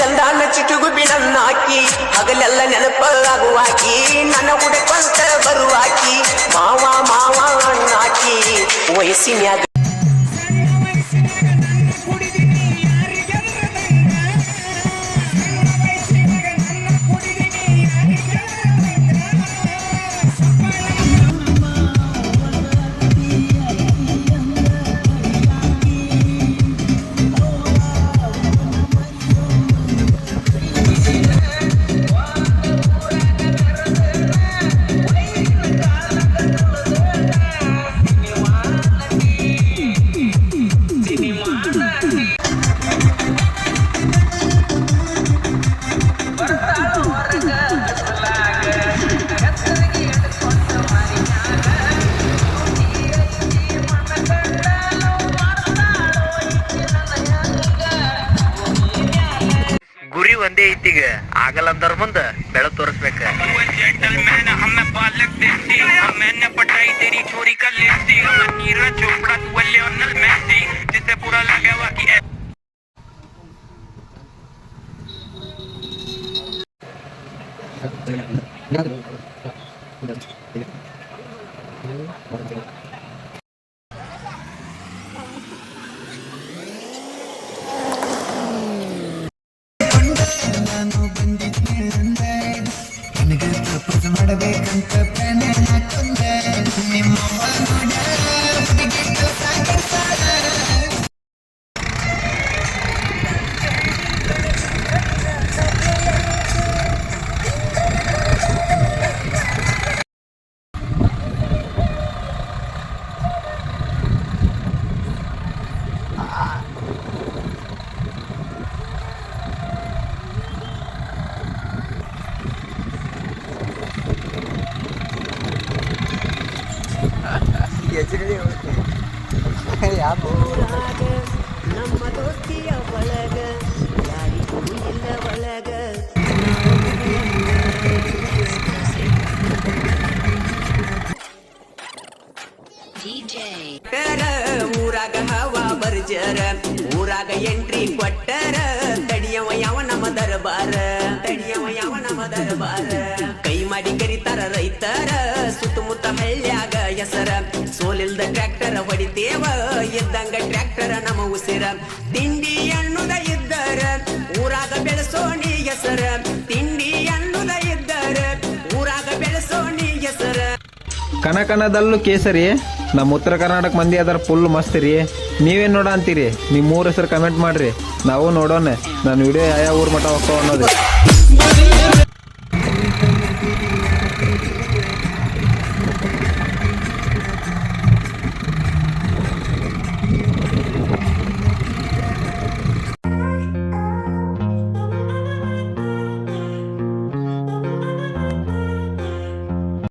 ಚಂದಾನ ಚಿಟುಗು ಬಿಡನ್ನಾಕಿ ಹಗಲೆಲ್ಲ ನೆನಪಾಗುವಾಕಿ ನನ್ನ ಉಡಕೊಂತ ಬರುವಾಕಿ ಮಾವ ಮಾವ ಅಣ್ಣಾಕಿ ವಯಸ್ಸಿನ್ಯಾಗ ಮಂದಿ ಐತಿಗ ಆಗಲ್ಲ ಅಂದ್ರ ಮುಂದ ಬೆಳ ತೋರಿಸ್ಬೇಕ. ಮಾಡಬೇಕಂತ ಪ್ರಣಯ ಕೊಂದೆ ನಿಮ್ಮ कि ನಮ್ಮ ದೋಸ್ತಿಯ ಒಳಗ ಯಾರಿಗೂ ಇಲ್ಲ ಒಳಗ ಊರಾಗ ಹವಾ ಬರ್ಜರ ಊರಾಗ ಎಂಟ್ರಿ ಕೊಟ್ಟರ ತಡಿಯವ ಯಾವ ನಮ್ಮ ದರಬಾರ. ಹಳ್ಳ್ಯಾಗ ಹೆಸರ. ಸೋಲಿಲ್ದ ಟ್ರ್ಯಾಕ್ಟರ ಹೊಡಿತೇವ ಇದ್ದಂಗ ಟ್ರ್ಯಾಕ್ಟರ ನಮ್ಮ ಉಸಿರ. ತಿಂಡಿ ಅಣ್ಣುದ ಇದ್ದರ ಊರಾಗ ಬೆಳೆಸೋಣಿ ಹೆಸರ. ತಿಂಡಿ ಅಣ್ಣುದ ಇದ್ದರ ಊರಾಗ ಬೆಳೆಸೋಣಿ ಹೆಸರ. ಕನಕನದಲ್ಲೂ ಕೇಸರಿ ನಮ್ಮ ಉತ್ತರ ಕರ್ನಾಟಕ ಮಂದಿ ಅದರ ಫುಲ್ ಮಸ್ತ್ ರೀ. ನೀವೇನ್ ನೋಡ ಅಂತೀರಿ? ನಿಮ್ಮ ಊರ ಹೆಸರು ಕಮೆಂಟ್ ಮಾಡ್ರಿ. ನಾವು ನೋಡೋಣ. ನನ್ನ ವಿಡಿಯೋ ಯಾವ ಊರ ಮಠ ಹೋಗ್ತಾವ ಅನ್ನೋದು.